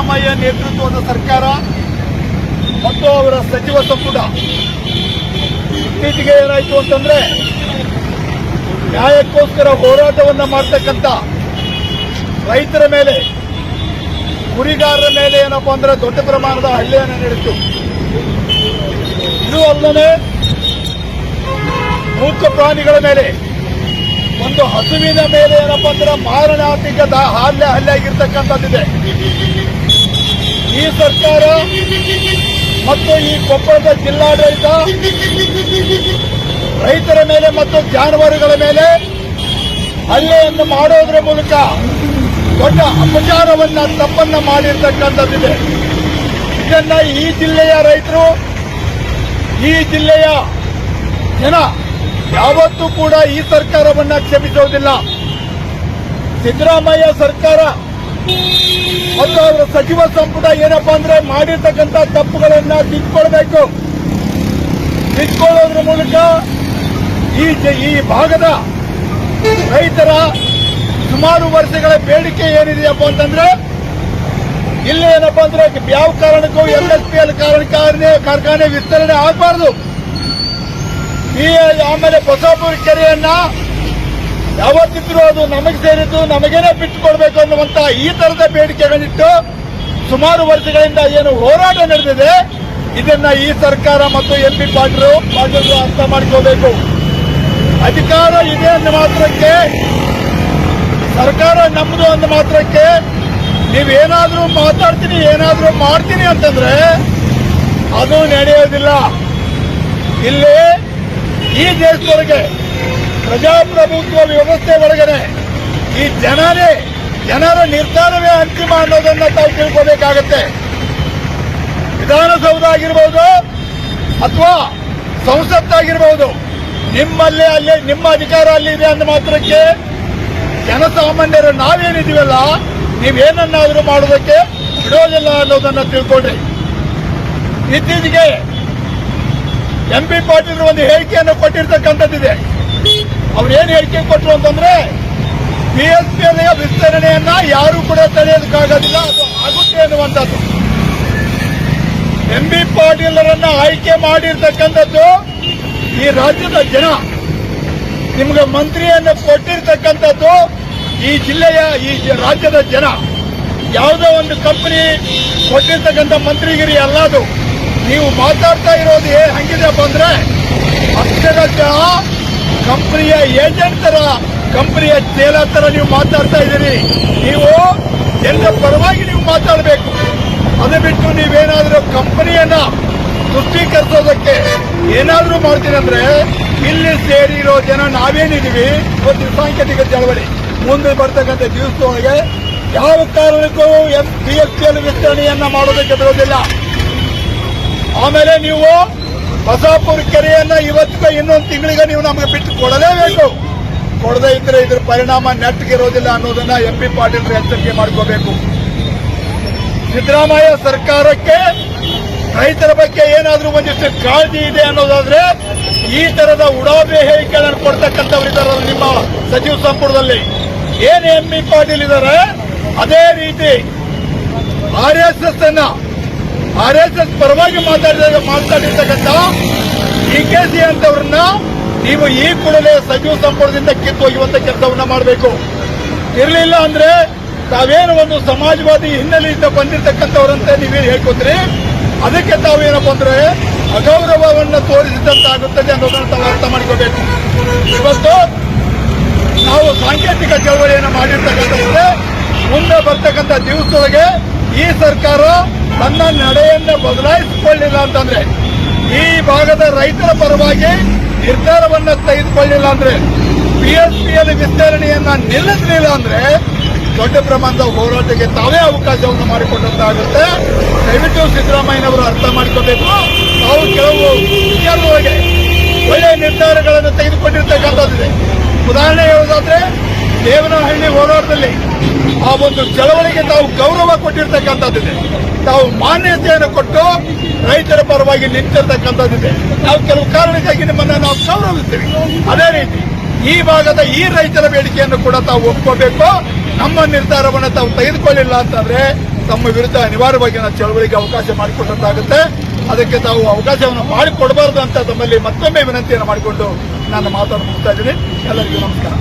ಸಿದ್ದರಾಮಯ್ಯ ನೇತೃತ್ವದ ಸರ್ಕಾರ ಮತ್ತು ಅವರ ಸಚಿವ ಸಂಪುಟ. ಇತ್ತೀಚೆಗೆ ಏನಾಯಿತು ಅಂತಂದ್ರೆ, ನ್ಯಾಯಕ್ಕೋಸ್ಕರ ಹೋರಾಟವನ್ನ ಮಾಡ್ತಕ್ಕಂಥ ರೈತರ ಮೇಲೆ ಗುರಿಗಾರರ ಮೇಲೆ ಏನಪ್ಪಾ ಅಂದ್ರೆ ದೊಡ್ಡ ಪ್ರಮಾಣದ ಹಲ್ಲೆಯನ್ನು ನಡೆಯಿತು ಇದು ಅಲ್ಲದೆ ಮೂಕ ಪ್ರಾಣಿಗಳ ಮೇಲೆ, ಒಂದು ಹಸುವಿನ ಮೇಲೆ ಏನಪ್ಪಾ ಅಂದ್ರೆ ಮಾರಣಾಂತಿಕ ಹಲ್ಲೆ ಹಲ್ಲೆ ಆಗಿರ್ತಕ್ಕಂಥದ್ದಿದೆ. ಈ ಸರ್ಕಾರ ಮತ್ತು ಈ ಕೊಪ್ಪಳದ ಜಿಲ್ಲಾಡಳಿತ ರೈತರ ಮೇಲೆ ಮತ್ತು ಜಾನುವಾರುಗಳ ಮೇಲೆ ಹಲ್ಲೆಯನ್ನು ಮಾಡೋದ್ರ ಮೂಲಕ ದೊಡ್ಡ ಅಪಚಾರವನ್ನ ತಪ್ಪನ್ನ ಮಾಡಿರ್ತಕ್ಕಂಥದ್ದಿದೆ. ಇದನ್ನ ಈ ಜಿಲ್ಲೆಯ ರೈತರು, ಈ ಜಿಲ್ಲೆಯ ಜನ ಯಾವತ್ತೂ ಕೂಡ ಈ ಸರ್ಕಾರವನ್ನ ಕ್ಷಮಿಸೋದಿಲ್ಲ. ಸಿದ್ದರಾಮಯ್ಯ ಸರ್ಕಾರ ಮತ್ತು ಅವರು ಸಚಿವ ಸಂಪುಟ ಏನಪ್ಪ ಅಂದ್ರೆ ಮಾಡಿರ್ತಕ್ಕಂಥ ತಪ್ಪುಗಳನ್ನ ತಿದ್ಕೊಳ್ಬೇಕು. ತಿದ್ಕೊಳ್ಳೋದ್ರ ಮೂಲಕ ಈ ಈ ಭಾಗದ ರೈತರ ಸುಮಾರು ವರ್ಷಗಳ ಬೇಡಿಕೆ ಏನಿದೆಯಪ್ಪ ಅಂತಂದ್ರೆ, ಇಲ್ಲಿ ಏನಪ್ಪ ಅಂದ್ರೆ ಯಾವ ಕಾರಣಕ್ಕೂ ಎಂಎಸ್ಪಿಎಲ್ ಎಲ್ ಕಾರ್ಖಾನೆ ಕಾರ್ಖಾನೆ ವಿಸ್ತರಣೆ ಆಗಬಾರದು. ಈ ಆಮೇಲೆ ಬಸಾಪುರ ಕೆರೆಯನ್ನ ಯಾವತ್ತಿದ್ರು ಅದು ನಮಗೆ ಸೇರಿದ್ದು ನಮಗೇನೆ ಬಿಟ್ಟುಕೊಡ್ಬೇಕು ಅನ್ನುವಂತ ಈ ತರದ ಬೇಡಿಕೆಗಳಿಟ್ಟು ಸುಮಾರು ವರ್ಷಗಳಿಂದ ಏನು ಹೋರಾಟ ನಡೆದಿದೆ. ಇದನ್ನ ಈ ಸರ್ಕಾರ ಮತ್ತು ಎಂ ಪಿ ಪಾಟೀಲ್ ಪಾಟೀಲ್ ಅರ್ಥ ಮಾಡ್ಕೋಬೇಕು. ಅಧಿಕಾರ ಇದೆ ಅಂದ ಮಾತ್ರಕ್ಕೆ, ಸರ್ಕಾರ ನಮ್ಮದು ಅಂದ ಮಾತ್ರಕ್ಕೆ, ನೀವೇನಾದ್ರೂ ಮಾತಾಡ್ತೀನಿ, ಏನಾದ್ರೂ ಮಾಡ್ತೀನಿ ಅಂತಂದ್ರೆ ಅದು ನಡೆಯೋದಿಲ್ಲ. ಇಲ್ಲಿ ಈ ದೇಶದೊಳಗೆ ಪ್ರಜಾಪ್ರಭುತ್ವ ವ್ಯವಸ್ಥೆ ಒಳಗಡೆ ಈ ಜನರೇ ಜನರ ನಿರ್ಧಾರವೇ ಅಂತಿಮ ಅನ್ನೋದನ್ನ ತಾವು ತಿಳ್ಕೋಬೇಕಾಗತ್ತೆ. ವಿಧಾನಸೌಧ ಆಗಿರ್ಬೋದು ಅಥವಾ ಸಂಸತ್ತಾಗಿರ್ಬೋದು, ನಿಮ್ಮಲ್ಲೇ ಅಲ್ಲೇ ನಿಮ್ಮ ಅಧಿಕಾರ ಅಲ್ಲಿ ಇದೆ ಅಂದ ಮಾತ್ರಕ್ಕೆ ಜನಸಾಮಾನ್ಯರು ನಾವೇನಿದೀವಲ್ಲ ನೀವೇನನ್ನಾದರೂ ಮಾಡೋದಕ್ಕೆ ಬಿಡೋದಿಲ್ಲ ಅನ್ನೋದನ್ನ ತಿಳ್ಕೊಂಡ್ರಿ ಇತ್ತೀಚೆಗೆ ಎಂ ಪಿ ಪಾಟೀಲ್ ಒಂದು ಹೇಳಿಕೆಯನ್ನು ಕೊಟ್ಟಿರ್ತಕ್ಕಂಥದ್ದಿದೆ. ಅವ್ರು ಏನ್ ಹೇಳಿಕೆ ಕೊಟ್ಟರು ಅಂತಂದ್ರೆ ಬಿ ಎಸ್ ಪಿ ವಿಸ್ತರಣೆಯನ್ನ ಯಾರು ಕೂಡ ತಡೆಯೋದಕ್ಕಾಗೋದಿಲ್ಲ, ಅದು ಆಗುತ್ತೆ ಅನ್ನುವಂಥದ್ದು ಎಂ ಬಿ ಪಾಟೀಲರನ್ನ ಆಯ್ಕೆ ಮಾಡಿರ್ತಕ್ಕಂಥದ್ದು ಈ ರಾಜ್ಯದ ಜನ. ನಿಮ್ಗೆ ಮಂತ್ರಿಯನ್ನು ಕೊಟ್ಟಿರ್ತಕ್ಕಂಥದ್ದು ಈ ಜಿಲ್ಲೆಯ, ಈ ರಾಜ್ಯದ ಜನ. ಯಾವುದೋ ಒಂದು ಕಂಪನಿ ಕೊಟ್ಟಿರ್ತಕ್ಕಂಥ ಮಂತ್ರಿಗಿರಿ ಅಲ್ಲ ಅದು. ನೀವು ಮಾತಾಡ್ತಾ ಇರೋದು ಹಂಗಿದೆಯಪ್ಪ ಅಂದ್ರೆ ಅಕ್ಷರಶಃ ಕಂಪನಿಯ ಏಜೆಂಟ್ ತರ ಕಂಪನಿಯ ಚೇಲ ತರ ನೀವು ಮಾತಾಡ್ತಾ ಇದ್ದೀರಿ. ನೀವು ಎಲ್ಲ ಪರವಾಗಿ ನೀವು ಮಾತಾಡಬೇಕು. ಅದು ಬಿಟ್ಟು ನೀವೇನಾದರೂ ಕಂಪನಿಯನ್ನ ತುಷ್ಟೀಕರಿಸೋದಕ್ಕೆ ಏನಾದರೂ ಮಾಡ್ತೀನಿ ಇಲ್ಲಿ ಸೇರಿರೋ ಜನ ನಾವೇನಿದ್ದೀವಿ? ಒಂದು ಸಾಂಕೇತಿಕ ಚಳವಳಿ. ಮುಂದೆ ಬರ್ತಕ್ಕಂಥ ದಿವಸದೊಳಗೆ ಯಾವ ಕಾರಣಕ್ಕೂ S P S P L ವಿಸ್ತರಣೆಯನ್ನ ಮಾಡೋದಕ್ಕೆ ಬರೋದಿಲ್ಲ ಆಮೇಲೆ ನೀವು ಬಸಾಪುರ ಕೆರೆಯನ್ನ ಇವತ್ತಿಗೆ ಇನ್ನೊಂದು ತಿಂಗಳಿಗೆ ನೀವು ನಮಗೆ ಬಿಟ್ಟು ಕೊಡಲೇಬೇಕು. ಕೊಡದೇ ಇದ್ರೆ ಇದ್ರ ಪರಿಣಾಮ ನೆಟ್ಟಗಿರೋದಿಲ್ಲ ಅನ್ನೋದನ್ನ ಎಂ ಪಿ ಪಾಟೀಲ್ ಎಚ್ಚರಿಕೆ ಮಾಡ್ಕೋಬೇಕು. ಸಿದ್ದರಾಮಯ್ಯ ಸರ್ಕಾರಕ್ಕೆ, ರೈತರ ಬಗ್ಗೆ ಏನಾದ್ರೂ ಒಂದಿಷ್ಟು ಕಾಳಜಿ ಇದೆ ಅನ್ನೋದಾದ್ರೆ ಈ ತರದ ಉಡಾಬೆ ಹೇಳಿಕೆಗಳನ್ನು ಕೊಡ್ತಕ್ಕಂಥವ್ರು ಇದ್ದಾರೆ ನಿಮ್ಮ ಸಚಿವ ಸಂಪುಟದಲ್ಲಿ. ಏನ್ ಎಂ ಪಿ ಪಾಟೀಲ್ ಇದ್ದಾರೆ ಅದೇ ರೀತಿ ಆರ್ ಎಸ್ ಅನ್ನ ಆರ್ ಎಸ್ ಎಸ್ ಪರವಾಗಿ ಮಾತಾಡಿದ ಮಾತಾಡಿರ್ತಕ್ಕಂಥ ಡಿ ಕೆ ಸಿ ಅಂತವ್ರನ್ನ ನೀವು ಈ ಕೂಡಲೇ ಸಚಿವ ಸಂಪುಟದಿಂದ ಕಿತ್ತೊಯ್ಯುವಂತ ಕೆಲಸವನ್ನ ಮಾಡಬೇಕು. ಇರಲಿಲ್ಲ ಅಂದ್ರೆ ತಾವೇನು ಒಂದು ಸಮಾಜವಾದಿ ಹಿನ್ನೆಲೆಯಿಂದ ಬಂದಿರತಕ್ಕಂಥವ್ರಂತೆ ನೀವೇನು ಹೇಳ್ಕೊತೀರಿ. ಅದಕ್ಕೆ ತಾವೇನಪ್ಪ ಅಂದ್ರೆ ಅಗೌರವವನ್ನು ತೋರಿಸಿದಂತಾಗುತ್ತದೆ ಅನ್ನೋದನ್ನು ತಾವು ಅರ್ಥ ಮಾಡ್ಕೋಬೇಕು. ಇವತ್ತು ನಾವು ಸಾಂಕೇತಿಕ ಚಳವಳಿಯನ್ನು ಮಾಡಿರ್ತಕ್ಕಂಥದ್ದರೆ ಮುಂದೆ ಬರ್ತಕ್ಕಂಥ ದಿವಸದೊಳಗೆ ಈ ಸರ್ಕಾರ ತನ್ನ ನಡೆಯನ್ನು ಬದಲಾಯಿಸಿಕೊಳ್ಳಿಲ್ಲ ಅಂತಂದ್ರೆ, ಈ ಭಾಗದ ರೈತರ ಪರವಾಗಿ ನಿರ್ಧಾರವನ್ನ ತೆಗೆದುಕೊಳ್ಳಿಲ್ಲ ಅಂದ್ರೆ ಪಿಎಸ್ಪಿಯಲ್ಲಿ ವಿಸ್ತರಣೆಯನ್ನ ನಿಲ್ಲಿಸಲಿಲ್ಲ ಅಂದ್ರೆ ದೊಡ್ಡ ಪ್ರಮಾಣದ ಹೋರಾಟಕ್ಕೆ ತಾವೇ ಅವಕಾಶವನ್ನು ಮಾಡಿಕೊಂಡಂತಾಗುತ್ತೆ ದಯವಿಟ್ಟು ಸಿದ್ದರಾಮಯ್ಯನವರು ಅರ್ಥ ಮಾಡ್ಕೋಬೇಕು. ತಾವು ಕೆಲವು ಒಳ್ಳೆಯ ನಿರ್ಧಾರಗಳನ್ನು ತೆಗೆದುಕೊಂಡಿರ್ತಕ್ಕಂಥದ್ದಿದೆ. ಉದಾಹರಣೆ ಹೇಳೋದಾದ್ರೆ ದೇವನಹಳ್ಳಿ ಹೋರಾಟದಲ್ಲಿ ಆ ಒಂದು ಚಳವಳಿಗೆ ತಾವು ಗೌರವ ಕೊಟ್ಟಿರ್ತಕ್ಕಂಥದ್ದಿದೆ. ತಾವು ಮಾನ್ಯತೆಯನ್ನು ಕೊಟ್ಟು ರೈತರ ಪರವಾಗಿ ನಿಂತಿರ್ತಕ್ಕಂಥದ್ದಿದೆ. ನಾವು ಕೆಲವು ಕಾರಣಕ್ಕಾಗಿ ನಿಮ್ಮನ್ನ ನಾವು ಗೌರವಿಸ್ತೀವಿ ಅದೇ ರೀತಿ ಈ ಭಾಗದ ಈ ರೈತರ ಬೇಡಿಕೆಯನ್ನು ಕೂಡ ತಾವು ಒಪ್ಕೋಬೇಕು. ನಮ್ಮ ನಿರ್ಧಾರವನ್ನು ತಾವು ತೆಗೆದುಕೊಳ್ಳಿಲ್ಲ ಅಂತಂದ್ರೆ ತಮ್ಮ ವಿರುದ್ಧ ಅನಿವಾರ್ಯವಾಗಿ ನಾವು ಚಳವಳಿಗೆ ಅವಕಾಶ ಮಾಡಿಕೊಟ್ಟಂತಾಗುತ್ತೆ. ಅದಕ್ಕೆ ತಾವು ಅವಕಾಶವನ್ನು ಮಾಡಿಕೊಡಬಾರದು ಅಂತ ತಮ್ಮಲ್ಲಿ ಮತ್ತೊಮ್ಮೆ ವಿನಂತಿಯನ್ನು ಮಾಡಿಕೊಂಡು ನಾನು ಮುಗಿಸ್ತಾ ಇದ್ದೀನಿ. ಎಲ್ಲರಿಗೂ ನಮಸ್ಕಾರ.